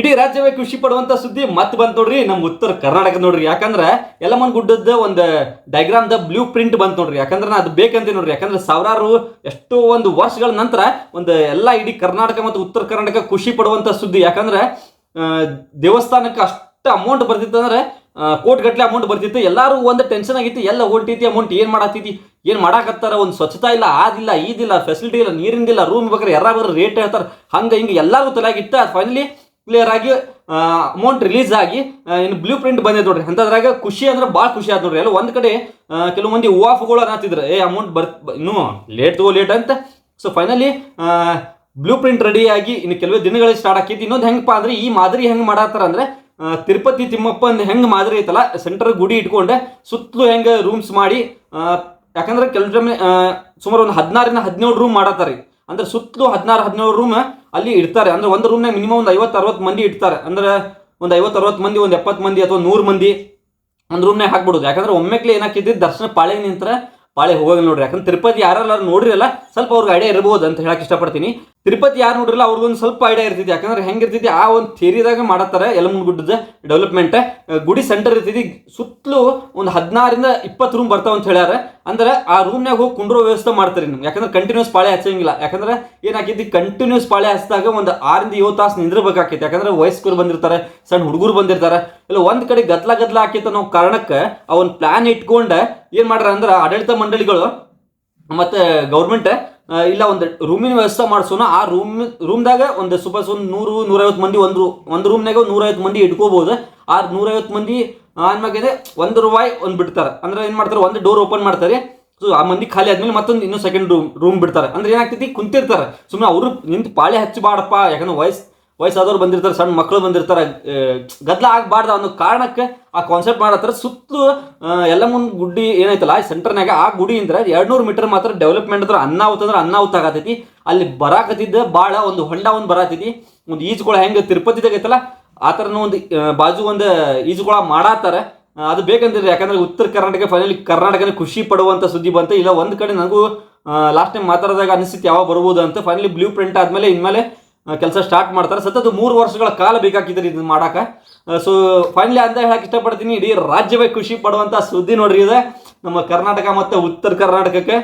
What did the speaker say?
ಇಡೀ ರಾಜ್ಯವೇ ಖುಷಿ ಪಡುವಂತ ಸುದ್ದಿ ಮತ್ತೆ ಬಂತು ನೋಡ್ರಿ ನಮ್ಮ ಉತ್ತರ ಕರ್ನಾಟಕ ನೋಡ್ರಿ. ಯಾಕಂದ್ರೆ ಯಲಮನ್ ಗುಡ್ಡದ ಒಂದು ಡೈಗ್ರಾಮ್ ದ ಬ್ಲೂ ಪ್ರಿಂಟ್ ಬಂತು ನೋಡ್ರಿ. ಯಾಕಂದ್ರೆ ನಾ ಅದು ಬೇಕಂತ ನೋಡ್ರಿ. ಯಾಕಂದ್ರೆ ಸಾವಿರಾರು ಎಷ್ಟೋ ಒಂದು ವರ್ಷಗಳ ನಂತರ ಒಂದು ಎಲ್ಲ ಇಡೀ ಕರ್ನಾಟಕ ಮತ್ತು ಉತ್ತರ ಕರ್ನಾಟಕ ಖುಷಿ ಪಡುವಂತ ಸುದ್ದಿ. ಯಾಕಂದ್ರೆ ದೇವಸ್ಥಾನಕ್ಕೆ ಅಷ್ಟು ಅಮೌಂಟ್ ಬರ್ತಿತ್ತು ಅಂದ್ರೆ ಕೋಟ್ ಗಟ್ಲೆ ಅಮೌಂಟ್ ಬರ್ತಿತ್ತು. ಎಲ್ಲರೂ ಒಂದು ಟೆನ್ಷನ್ ಆಗಿತ್ತು. ಎಲ್ಲ ಹೊಂಟೈತಿ ಅಮೌಂಟ್ ಏನು ಮಾಡಾತೈತಿ ಏನು ಮಾಡಾಕತ್ತಾರ? ಒಂದು ಸ್ವಚ್ಛತಾ ಇಲ್ಲ ಆದಿಲ್ಲ ಈದಿಲ್ಲ ಫೆಸಿಲಿಟಿ ಇಲ್ಲ ನೀರಿಂದಿಲ್ಲ ರೂಮ್ ಬೇಕಾದ್ರೆ ಯಾರು ರೇಟ್ ಹೇಳ್ತಾರೆ. ಹಂಗೆ ಹಿಂಗೆ ಎಲ್ಲಾರು ತಲೆಯಾಗಿತ್ತು ಅದು ಫೈನಲಿ ಕ್ಲಿಯರ್ ಆಗಿ ಅಮೌಂಟ್ ರಿಲೀಸ್ ಆಗಿ ಇನ್ನು ಬ್ಲೂ ಪ್ರಿಂಟ್ ಬಂದಿದೆ ನೋಡ್ರಿ. ಅಂತದ್ರಾಗ ಖುಷಿ ಅಂದ್ರೆ ಭಾಳ ಖುಷಿ ಆಯ್ತು ನೋಡ್ರಿ. ಎಲ್ಲ ಒಂದು ಕಡೆ ಕೆಲವು ಮಂದಿ ಹೂವಾಫ್ಗಳು ಅನ್ನತ್ತಿದ್ರು ಏ ಅಮೌಂಟ್ ಬರ್ ಇನ್ನೂ ಲೇಟ್ ತಗೋ ಲೇಟ್ ಅಂತ. So finally blueprint ready ಆಗಿ ಇನ್ನು ಕೆಲವೇ ದಿನಗಳಿಗೆ ಸ್ಟಾರ್ಟ್ ಆಕೈತಿ. ಇನ್ನೊಂದು ಹೆಂಗಪ್ಪ ಅಂದ್ರೆ ಈ ಮಾದರಿ ಹೆಂಗ್ ಮಾಡತ್ತಾರ ಅಂದ್ರೆ ತಿರುಪತಿ ತಿಮ್ಮಪ್ಪ ಅಂದ್ರೆ ಹೆಂಗ್ ಮಾದರಿ ಐತಲ್ಲ ಸೆಂಟರ್ ಗುಡಿ ಇಟ್ಕೊಂಡೆ ಸುತ್ತಲೂ ಹೆಂಗ ರೂಮ್ಸ್ ಮಾಡಿ ಯಾಕಂದ್ರೆ ಕೆಲವೊಮ್ಮೆ ಸುಮಾರು ಒಂದು ಹದಿನಾರರಿಂದ ಹದಿನೇಳು ರೂಮ್ ಮಾಡತ್ತಾರೆ ಅಂದ್ರೆ ಸುತ್ತಲೂ ಹದಿನಾರು, ಹದಿನೇಳು ರೂಮ್ ಅಲ್ಲಿ ಇಡ್ತಾರೆ. ಅಂದ್ರೆ ಒಂದು ರೂಮ್ನಾಗ ಮಿನಿಮಮ್ ಒಂದು ಐವತ್ತು, ಅರವತ್ತು ಮಂದಿ ಇಡ್ತಾರೆ. ಅಂದ್ರೆ ಒಂದು ಐವತ್ತು, ಅರವತ್ತು ಮಂದಿ, ಒಂದು ಎಪ್ಪತ್ತು ಮಂದಿ ಅಥವಾ ನೂರು ಮಂದಿ ಒಂದು ರೂಮ್ನಾಗ ಹಾಕ್ಬಿಡೋದು. ಯಾಕಂದ್ರೆ ಒಮ್ಮೆಕ್ಲೆ ಏನಾಕಿದ್ದು ದರ್ಶನ ಪಾಳೆ ನಿಂತ್ರ ಪಾಳೆ ಹೋಗಂಗಿಲ್ಲ ನೋಡ್ರಿ. ಯಾಕಂದ್ರೆ ತಿರುಪತಿ ಯಾರು ನೋಡಿರಲ್ಲ ಸ್ವಲ್ಪ ಅವ್ರಿಗೆ ಐಡಿಯಾ ಇರ್ಬೋದು ಅಂತ ಹೇಳಕ್ಕೆ ಇಷ್ಟಪಡ್ತೀನಿ. ತಿರುಪತಿ ಯಾರು ನೋಡಿರಲ್ಲ, ಅವ್ರಿಗೊಂದು ಸ್ವಲ್ಪ ಐಡಿಯಾ ಇರ್ತೈತಿ ಯಾಕಂದ್ರೆ ಹೆಂಗಿರ್ತೈತಿ ಆ ಒಂದು ಥೇರಿದಾಗ ಮಾಡತ್ತಾರೆ ಯಲಮನ್ ಗುಡ್ಡದ ಡೆವಲಪ್ಮೆಂಟ್ ಗುಡಿ ಸೆಂಟರ್ ಇರ್ತೈತಿ ಸುತ್ತಲೂ ಒಂದು ಹದಿನಾರಿಂದ ಇಪ್ಪತ್ತು ರೂಮ್ ಬರ್ತಾವ ಅಂತ ಹೇಳ್ಯಾರ. ಅಂದ್ರೆ ಆ ರೂಮ್ನಾಗ ಹೋಗಿ ಕುಂಡ್ರೋ ವ್ಯವಸ್ಥೆ ಮಾಡ್ತಾರೆ ನಿಮ್ಗೆ. ಯಾಕಂದ್ರೆ ಕಂಟಿನ್ಯೂಸ್ ಪಾಳೆ ಹಚ್ಚಂಗಿಲ್ಲ. ಯಾಕಂದ್ರೆ ಏನಾಕೈತಿ ಕಂಟಿನ್ಯೂಸ್ ಪಾಳೆ ಹಚ್ಚಿದಾಗ ಒಂದು ಆರಿಂದ ಏಳು ತಾಸು ನಿಂದಿರ್ಬೇಕಾಕೈತಿ. ಯಾಕಂದ್ರೆ ವಯಸ್ಕರು ಬಂದಿರ್ತಾರೆ, ಸಣ್ಣ ಹುಡುಗರು ಬಂದಿರ್ತಾರೆ. ಇಲ್ಲ, ಒಂದು ಕಡೆ ಗದ್ಲ ಗದ್ಲ ಆಕೈತೆ ಅನ್ನೋ ಕಾರಣಕ್ಕೆ ಆ ಒಂದು ಪ್ಲಾನ್ ಇಟ್ಕೊಂಡ ಏನು ಮಾಡ್ರ ಅಂದ್ರೆ ಆಡಳಿತ ಮಂಡಳಿಗಳು ಮತ್ತೆ ಗೌರ್ಮೆಂಟ್ ಇಲ್ಲ, ಒಂದು ರೂಮಿನ ವ್ಯವಸ್ಥೆ ಮಾಡಿಸೋಣ. ಆ ರೂಮ್ ರೂಮ್ದಾಗ ಒಂದು ಸುಪಾಸ್ ಒಂದು ನೂರು, ನೂರೈವತ್ತು ಮಂದಿ ಒಂದು ಒಂದು ರೂಮ್ನಾಗ ನೂರೈವತ್ತು ಮಂದಿ ಇಟ್ಕೋಬೋದು. ಆ ನೂರೈವತ್ತು ಮಂದಿ ಆನ್ಮಾಗಿದೆ ಒಂದು ರೂಪಾಯಿ ಒಂದು ಬಿಡ್ತಾರೆ. ಅಂದ್ರೆ ಏನು ಮಾಡ್ತಾರೆ? ಒಂದು ಡೋರ್ ಓಪನ್ ಮಾಡ್ತಾರೆ. ಸೊ ಆ ಮಂದಿ ಖಾಲಿ ಆದ್ಮೇಲೆ ಮತ್ತೊಂದು ಇನ್ನೂ ಸೆಕೆಂಡ್ ರೂಮ್ ರೂಮ್ ಬಿಡ್ತಾರೆ. ಅಂದ್ರೆ ಏನಾಗ್ತೈತಿ? ಕುಂತಿರ್ತಾರೆ. ಸುಮ್ಮನೆ ಅವರು ನಿಂತು ಪಾಳೆ ಹಚ್ಚಬಾಡಪ್ಪ ಯಾಕಂದ್ರೆ ವಯಸ್ ವಯಸ್ಸಾದವ್ರು ಬಂದಿರ್ತಾರೆ, ಸಣ್ಣ ಮಕ್ಕಳು ಬಂದಿರ್ತಾರೆ ಗದ್ದಲ ಆಗಬಾರ್ದು ಅನ್ನೋ ಕಾರಣಕ್ಕೆ ಆ ಕಾನ್ಸೆಪ್ಟ್ ಮಾಡತ್ತಾರ ಸುತ್ತಲೂ ಎಲ್ಲ ಮುಂದೆ ಗುಡ್ಡಿ ಏನೈತಲ್ಲ ಸೆಂಟರ್ನಾಗ ಆ ಗುಡಿ ಅಂದ್ರೆ ಎರಡ್ನೂರು ಮೀಟರ್ ಮಾತ್ರ ಡೆವಲಪ್ಮೆಂಟ್ ಅಂದ್ರೆ ಅನ್ನ ಅಂದ್ರೆ ಅನ್ನ ಆಗತೈತಿ. ಅಲ್ಲಿ ಬರಾಕತ್ತಿದ್ದ ಭಾಳ ಒಂದು ಹೊಂಡ ಒಂದು ಬರಾತೈತಿ. ಒಂದು ಈಜುಕೊಳ ಹೆಂಗೆ ತಿರುಪತಿದಾಗ ಐತಲ್ಲ ಆ ಥರನೂ ಒಂದು ಬಾಜು ಒಂದು ಈಜುಗಳ ಮಾಡಾತ್ತಾರ. ಅದು ಬೇಕಂದ್ರೆ ಯಾಕಂದ್ರೆ ಉತ್ತರ ಕರ್ನಾಟಕ ಫೈನಲಿ ಕರ್ನಾಟಕನೇ ಖುಷಿ ಪಡುವಂಥ ಸುದ್ದಿ ಬಂತು. ಇಲ್ಲ, ಒಂದು ಕಡೆ ನನಗೂ ಲಾಸ್ಟ್ ಟೈಮ್ ಮಾತಾಡಿದಾಗ ಅನಿಸ್ತಿತ್ತು ಯಾವಾಗ ಬರ್ಬೋದು ಅಂತ. ಫೈನಲಿ ಬ್ಲೂ ಪ್ರಿಂಟ್ ಆದಮೇಲೆ, ಇನ್ಮೇಲೆ ಕೆಲಸ ಸ್ಟಾರ್ಟ್ ಮಾಡ್ತಾರೆ. ಸತತ ಮೂರು ವರ್ಷಗಳ ಕಾಲ ಬೇಕಾಗಿದ್ದಾರೆ ಇದನ್ನ ಮಾಡಾಕ. ಸೊ ಫೈನಲಿ ಅಂತ ಹೇಳಕ್ಕೆ ಇಷ್ಟಪಡ್ತೀನಿ, ಇಡೀ ರಾಜ್ಯವೇ ಖುಷಿ ಪಡುವಂತ ಸುದ್ದಿ ನೋಡ್ರಿ ಇದೆ. ನಮ್ಮ ಕರ್ನಾಟಕ ಮತ್ತೆ ಉತ್ತರ ಕರ್ನಾಟಕಕ್ಕೆ.